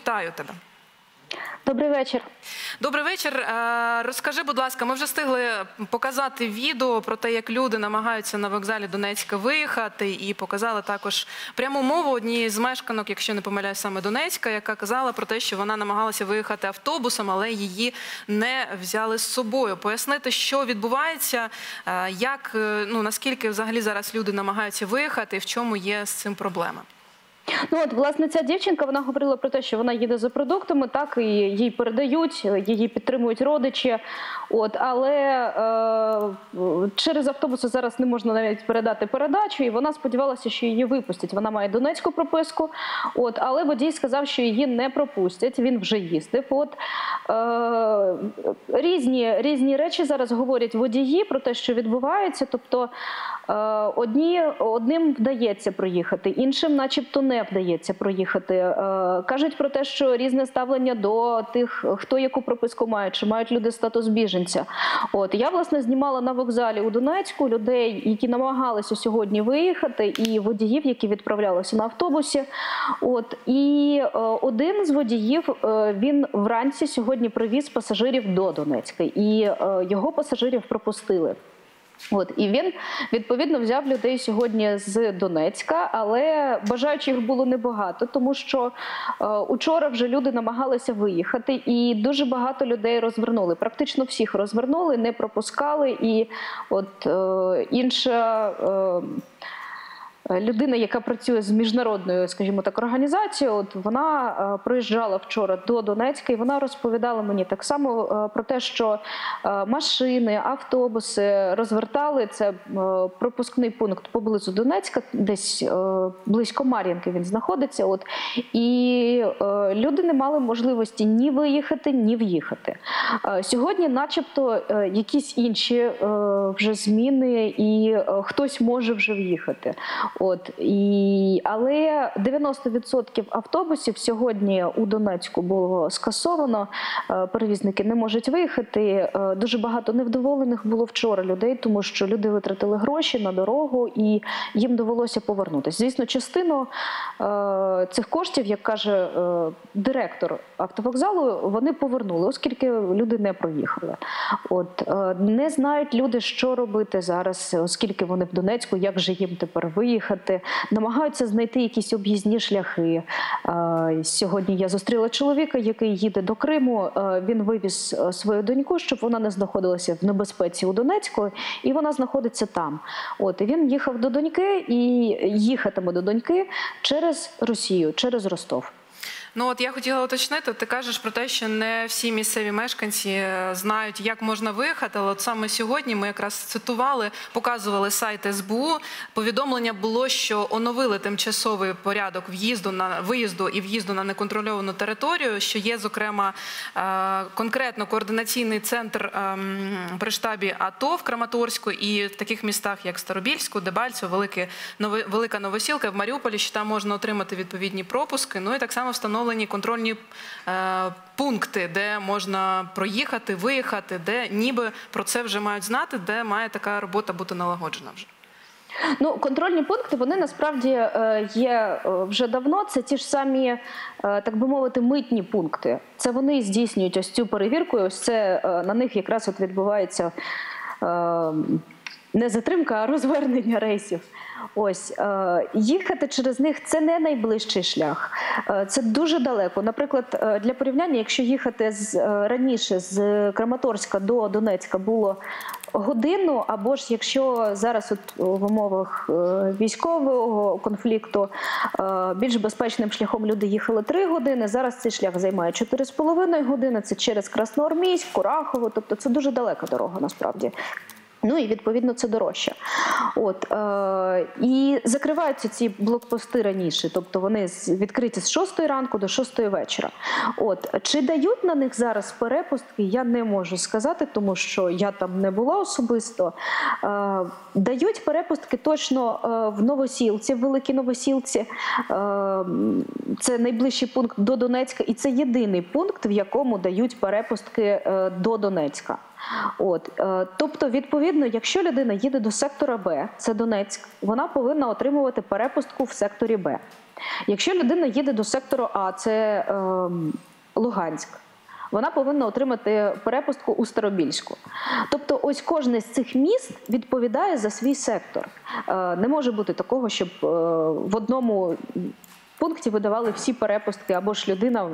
вітаю тебе. Добрий вечір. Добрий вечір. Е, Розкажи, будь ласка, ми вже встигли показати відео про те, як люди намагаються на вокзалі Донецька виїхати, і показали також пряму мову однієї з мешканок, якщо не помиляюсь, саме Донецька, яка казала про те, що вона намагалася виїхати автобусом, але її не взяли з собою. Пояснити, що відбувається, е, як е, ну наскільки взагалі зараз люди намагаються виїхати, і в чому є з цим проблема. Ну от власне ця дівчинка вона говорила про те, що вона їде за продуктами, так і їй передають, її підтримують родичі. От але е, через автобуси зараз не можна навіть передати передачу, і вона сподівалася, що її випустять. Вона має донецьку прописку. От, але водій сказав, що її не пропустять. Він вже їздив. От е, різні різні речі зараз говорять водії про те, що відбувається. Тобто е, одні одним вдається проїхати, іншим, начебто, не вдається проїхати. Е, кажуть про те, що різне ставлення до тих, хто яку прописку має, чи мають люди статус біженця. От я власне знімала на вокзалі у Донецьку людей, які намагалися сьогодні виїхати, і водіїв, які відправлялися на автобусі. От і е, один з водіїв е, він вранці сьогодні привіз пасажирів до Донецька, і його пасажирів пропустили. От і він відповідно взяв людей сьогодні з Донецька, але бажаючих було небагато, тому що е, учора вже люди намагалися виїхати, і дуже багато людей розвернули. Практично всіх розвернули, не пропускали. І от е, інша. Е, Людина, яка працює з міжнародною, скажімо так, організацією, от вона е, приїжджала вчора до Донецька, і вона розповідала мені так само е, про те, що е, машини, автобуси розвертали це е, пропускний пункт поблизу Донецька, десь е, близько Мар'їнки він знаходиться. От і е, люди не мали можливості ні виїхати, ні в'їхати. Е, Сьогодні, начебто, е, якісь інші е, вже зміни, і е, хтось може вже в'їхати. От і але 90% автобусів сьогодні у Донецьку було скасовано. Е, Перевізники не можуть виїхати. Е, Дуже багато невдоволених було вчора людей, тому що люди витратили гроші на дорогу і їм довелося повернутися. Звісно, частину е, цих коштів, як каже директор автовокзалу, вони повернули, оскільки люди не проїхали. От не знають люди, що робити зараз, оскільки вони в Донецьку, як же їм тепер виїхати, намагаються знайти якісь об'їзні шляхи. Е, Сьогодні я зустріла чоловіка, який їде до Криму. Е, Він вивіз е, свою доньку, щоб вона не знаходилася в небезпеці у Донецьку, і вона знаходиться там. От і він їхав до доньки і їхатиме до доньки через Росію, через Ростов. Ну от я хотіла уточнити. Ти кажеш про те, що не всі місцеві мешканці е, знають, як можна виїхати. Але от саме сьогодні ми якраз цитували, показували сайт СБУ. Повідомлення було, що оновили тимчасовий порядок в'їзду на виїзду і в'їзду на неконтрольовану територію. Що є, зокрема, е, конкретно координаційний центр ем, при штабі АТО в Краматорську і в таких містах, як Старобільську, Дебальцево, Велике Велика Новосілка в Маріуполі, що там можна отримати відповідні пропуски. Ну і так само встановлені контрольні е, пункти, де можна проїхати, виїхати, де ніби про це вже мають знати, де має така робота бути налагоджена вже. Ну, контрольні пункти вони насправді е, є е, вже давно. Це ті ж самі, так би мовити, митні пункти. Це вони здійснюють ось цю перевірку. Ось це на них якраз от відбувається не затримка, а розвернення рейсів. Ось е, їхати через них це не найближчий шлях, Е, це дуже далеко. Наприклад, е, для порівняння, якщо їхати з раніше з Краматорська до Донецька було годину, або ж якщо зараз от в умовах військового конфлікту більш безпечним шляхом люди їхали 3 години. Зараз цей шлях займає 4,5 години. Це через Красноармійськ, Курахово. Тобто це дуже далека дорога насправді. Ну і відповідно це дорожче. От е, і закриваються ці блокпости раніше, тобто вони відкриті з 6 ранку до 6 вечора. От чи дають на них зараз перепустки, я не можу сказати, тому що я там не була особисто. Е, дають перепустки точно е, в Новосілці, в Великій Новосілці. Е, це найближчий пункт до Донецька, і це єдиний пункт, в якому дають перепустки е, до Донецька. От, е, тобто, відповідно, якщо людина їде до сектора Б, це Донецьк, вона повинна отримувати перепустку в секторі Б. Якщо людина їде до сектору А, це е, Луганськ. Вона повинна отримати перепустку у Старобільську. Тобто, ось кожне з цих міст відповідає за свій сектор. Е, Не може бути такого, щоб е, в одному пункті видавали всі перепустки, або ж людина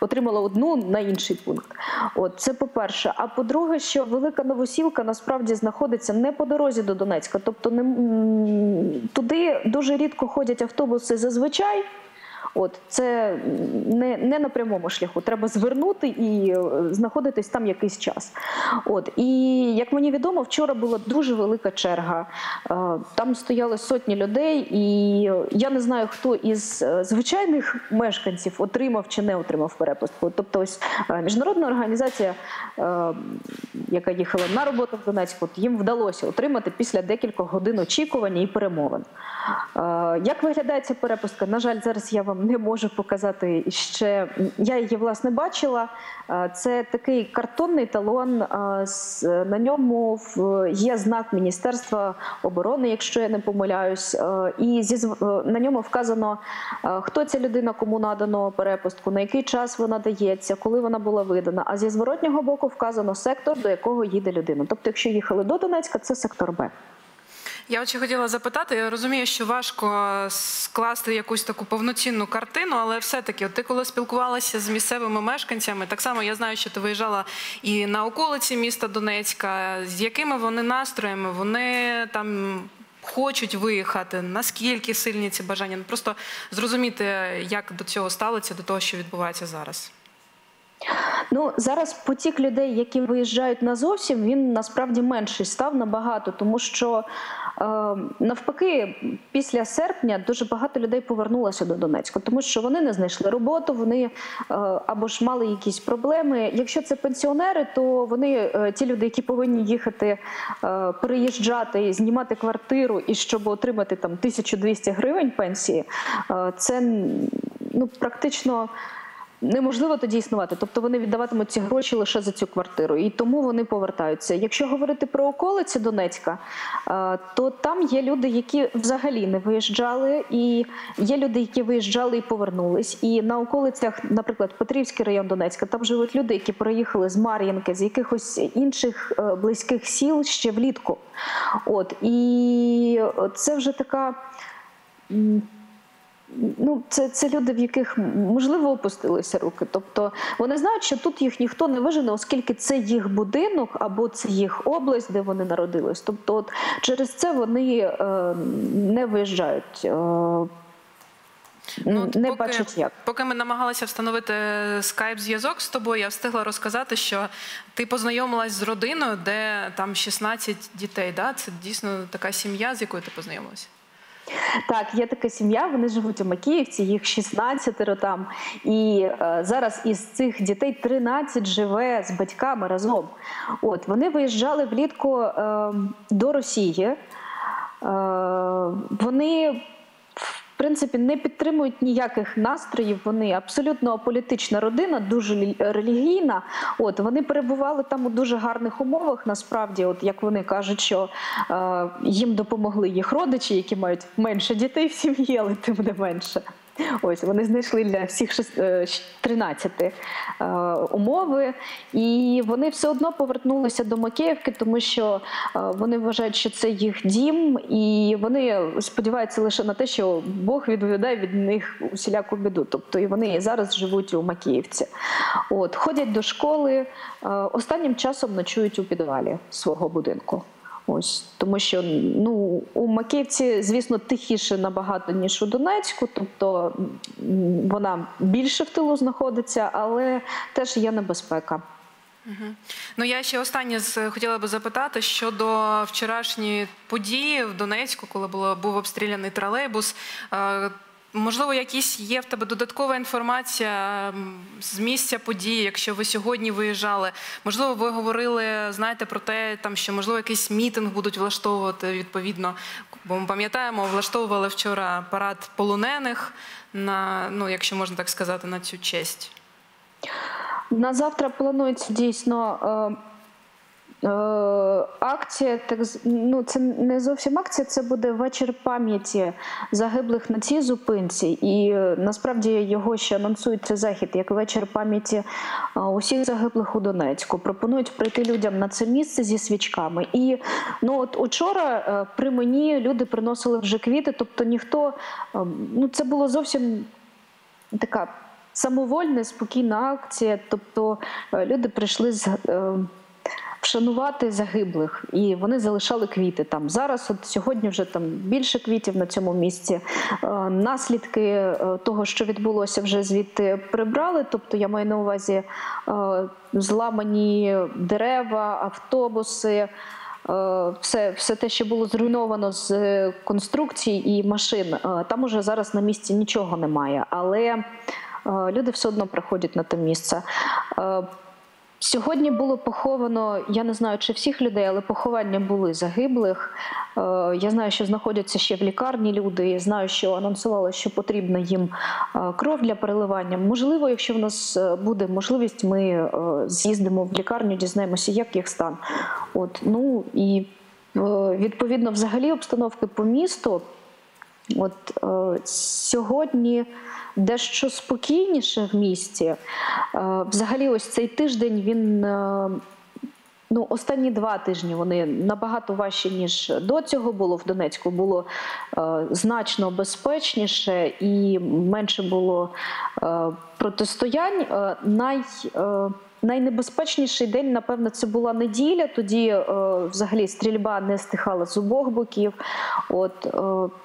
отримала одну на інший пункт. От це по-перше. А по-друге, що велика новосілка насправді знаходиться не по дорозі до Донецька, тобто не туди дуже рідко ходять автобуси зазвичай. От це не, не на прямому шляху. Треба звернути і е, знаходитись там якийсь час. От і як мені відомо, вчора була дуже велика черга. Е, Там стояли сотні людей, і я не знаю, хто із е, звичайних мешканців отримав чи не отримав перепустку. Тобто, ось міжнародна організація, яка їхала на роботу в Донецьку, їм вдалося отримати після декількох годин очікування і перемовин. Як виглядає ця перепустка? На жаль, зараз я вам не можу показати ще. Я її власне бачила. Е, Це такий картонний талон. е, На ньому є знак Міністерства оборони, якщо я не помиляюсь, е, і на ньому вказано, хто ця людина, кому надано перепустку, на який час вона дається, коли вона була видана. А зі зворотнього боку вказано сектор, до якого їде людина. Тобто, якщо їхали до Донецька, це сектор Б. Я от хотіла запитати. Я розумію, що важко скласти якусь таку повноцінну картину, але все-таки, ти коли спілкувалася з місцевими мешканцями, так само я знаю, що ти виїжджала і на околиці міста Донецька. З якими вони настроями вони там хочуть виїхати? Наскільки сильні ці бажання? Ну, Просто зрозуміти, як до цього ставиться, до того, що відбувається зараз. Ну зараз потік людей, які виїжджають назовсім, він насправді менший став набагато, тому що е, навпаки, після серпня дуже багато людей повернулося до Донецька, тому що вони не знайшли роботу, вони е, або ж мали якісь проблеми. Якщо це пенсіонери, то вони е, ті люди, які повинні їхати, е, переїжджати, знімати квартиру і щоб отримати там 1200 гривень пенсії, е, це ну практично неможливо тоді існувати. Тобто вони віддаватимуть ці гроші лише за цю квартиру, і тому вони повертаються. Якщо говорити про околиці Донецька, е, то там є люди, які взагалі не виїжджали, і є люди, які виїжджали і повернулись. І на околицях, наприклад, Петрівський район Донецька, там живуть люди, які приїхали з Мар'їнки, з якихось інших е, близьких сіл ще влітку. От і це вже така. Ну, це, це люди, в яких можливо опустилися руки. Тобто вони знають, що тут їх ніхто не вижене, оскільки це їх будинок або це їх область, де вони народились. Тобто, от через це вони е, не виїжджають. Е, Ну, от не поки, бачать як. Поки ми намагалися встановити скайп-зв'язок з тобою, я встигла розказати, що ти познайомилась з родиною, де там 16 дітей. Да? Це дійсно така сім'я, з якою ти познайомилася. Так, є така сім'я, вони живуть у Макіївці, їх 16 там. І е, зараз із цих дітей 13 живе з батьками разом. От вони виїжджали влітку е, до Росії. Е, вони. Принципі, не підтримують ніяких настроїв. Вони абсолютно аполітична родина, дуже релігійна. От вони перебували там у дуже гарних умовах. Насправді, от як вони кажуть, що е, їм допомогли їх родичі, які мають менше дітей в сім'ї, але тим не менше. Ось вони знайшли для всіх шест- е, 13 е, умови, і вони все одно повернулися до Макіївки, тому що е, вони вважають, що це їх дім, і вони сподіваються лише на те, що Бог відповідає від них усіляку біду. Тобто і вони і зараз живуть у Макіївці. От ходять до школи, останнім часом ночують у підвалі свого будинку. Ось тому, що ну у Макіївці, звісно, тихіше набагато ніж у Донецьку, тобто вона більше в тилу знаходиться, але теж є небезпека. Ну я ще останнє хотіла би запитати щодо вчорашньої події в Донецьку, коли було був обстріляний тролейбус. Е, Можливо, якісь є в тебе додаткова інформація з місця події, якщо ви сьогодні виїжджали. Можливо, ви говорили, знаєте, про те, там що можливо якийсь мітинг будуть влаштовувати відповідно. Бо ми пам'ятаємо, влаштовували вчора парад полонених на ну, якщо можна так сказати, на цю честь. На завтра планується дійсно. Е, акція, так ну це не зовсім акція, це буде вечір пам'яті загиблих на цій зупинці. І е, насправді його ще анонсують цей захід як вечір пам'яті е, усіх загиблих у Донецьку. Пропонують прийти людям на це місце зі свічками. І ну от учора при мені люди приносили вже квіти, тобто ніхто ну це було зовсім така самовольна, спокійна акція. Тобто люди прийшли з. Вшанувати загиблих, і вони залишали квіти там. Зараз, от сьогодні, вже там більше квітів на цьому місці. Е, наслідки е, того, що відбулося, вже звідти прибрали. Тобто, я маю на увазі е, зламані дерева, автобуси. Все, все те, що було зруйновано з конструкцій і машин, там уже зараз на місці нічого немає. Але люди все одно приходять на те місце. Сьогодні було поховано, я не знаю, чи всіх людей, але поховання були загиблих. Е, Я знаю, що знаходяться ще в лікарні люди. Я знаю, що анонсували, що потрібна їм е, кров для переливання. Можливо, якщо в нас е, буде можливість, ми з'їздимо в лікарню, дізнаємося, як їх стан. От ну і відповідно, взагалі, обстановки по місту. От е, сьогодні дещо спокійніше в місті. Е, взагалі, ось цей тиждень він. Е, Ну, останні два тижні вони набагато важчі, ніж до цього було в Донецьку. Було е, значно безпечніше і менше було е, протистоянь. Е, най, е, найнебезпечніший день, напевно, це була неділя. Тоді е, взагалі стрільба не стихала з обох боків. От, е,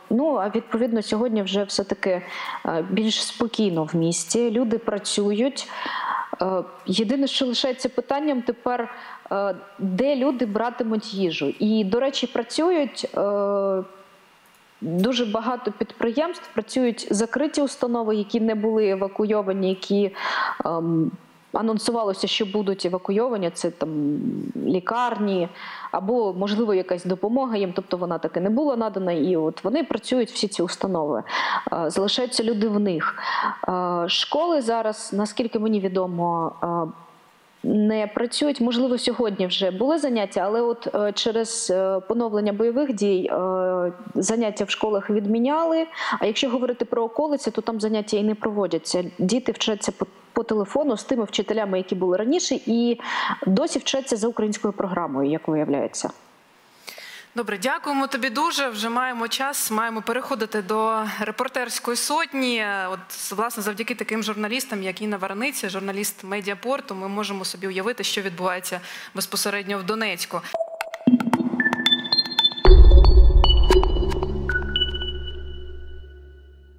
ну, а відповідно, сьогодні вже все-таки е, більш спокійно в місті. Люди працюють. Е, Єдине, що лишається питанням тепер, е, де люди братимуть їжу. І, до речі, працюють. Дуже багато підприємств працюють закриті установи, які не були евакуйовані, які ем, анонсувалося, що будуть евакуйовані. Це там лікарні або, можливо, якась допомога їм, тобто вона таки не була надана. І от вони працюють всі ці установи. Е, залишаються люди в них. Е, школи зараз, наскільки мені відомо, е, не працюють. Можливо, сьогодні вже були заняття, але от через поновлення бойових дій заняття в школах відміняли. А якщо говорити про околиці, то там заняття і не проводяться. Діти вчаться по, по телефону з тими вчителями, які були раніше, і досі вчаться за українською програмою, як виявляється. Добре, дякуємо тобі дуже. Вже маємо час, маємо переходити до репортерської сотні. От власне завдяки таким журналістам, як Інна Вараниця, журналіст медіапорту, ми можемо собі уявити, що відбувається безпосередньо в Донецьку.